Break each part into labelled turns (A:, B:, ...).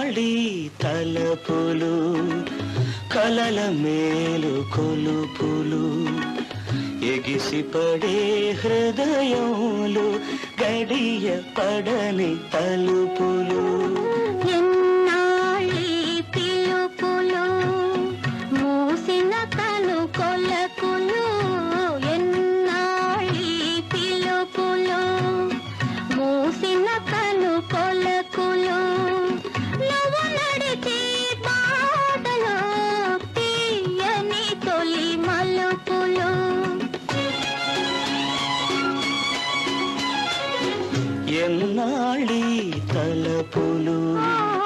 A: ఎన్నాళ్ళీ తలపులు కలల మేలు కొలుపులు. ఎగిసిపడే హృదయములు గడియ పడని తలుపులు.
B: ఎన్ని
A: కన్నాళి తలపులు.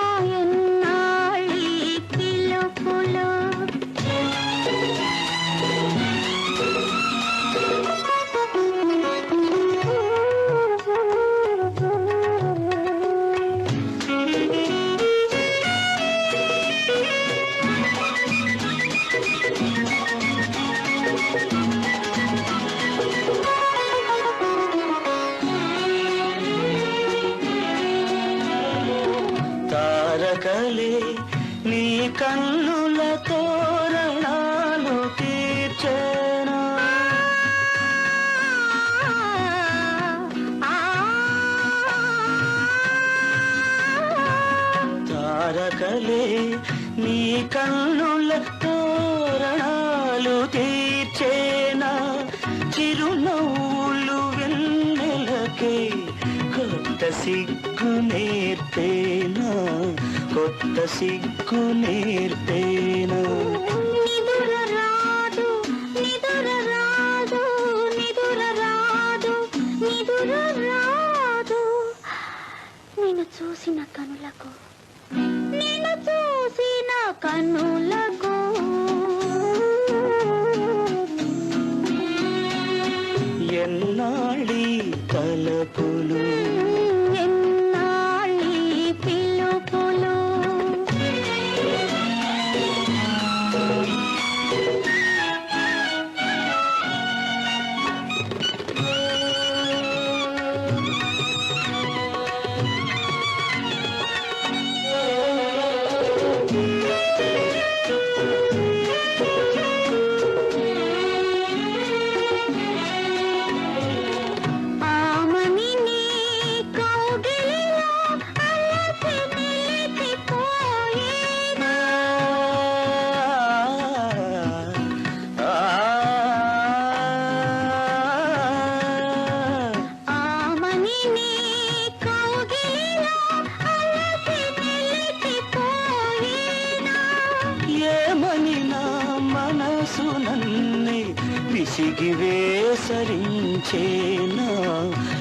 A: తారకలే నీ కన్నుల తోరణాలు తీర్చేనా? తారకలే నీ కన్నుల తోరణాలు తీర్చేనా సిగ్గు నేర్పేనా కొత్త సిగ్గు నేర్పేనా?
B: నేను చూసిన కనులకు నేను చూసిన కనులకు.
A: ఎన్నాళ్ళీ తలపులు మనసు నన్నే విసిగి వేసరించేనా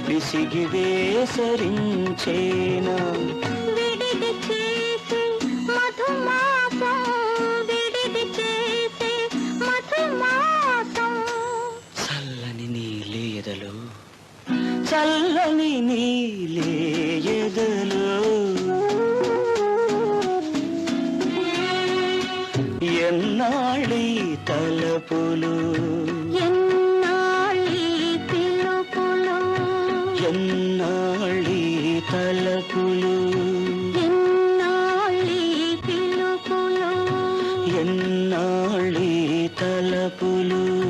A: విసిగి వేసరించేనా చల్లని నీలేదలు చల్లని ఎన్నాళ్ళీ తలపులు?
B: ఎన్నాళ్ళీ పిలుపులు?
A: ఎన్నాళ్ళీ తలపులు?
B: ఎన్నాళ్ళీ పిలుపులు?
A: ఎన్నాళ్ళీ తలపులు?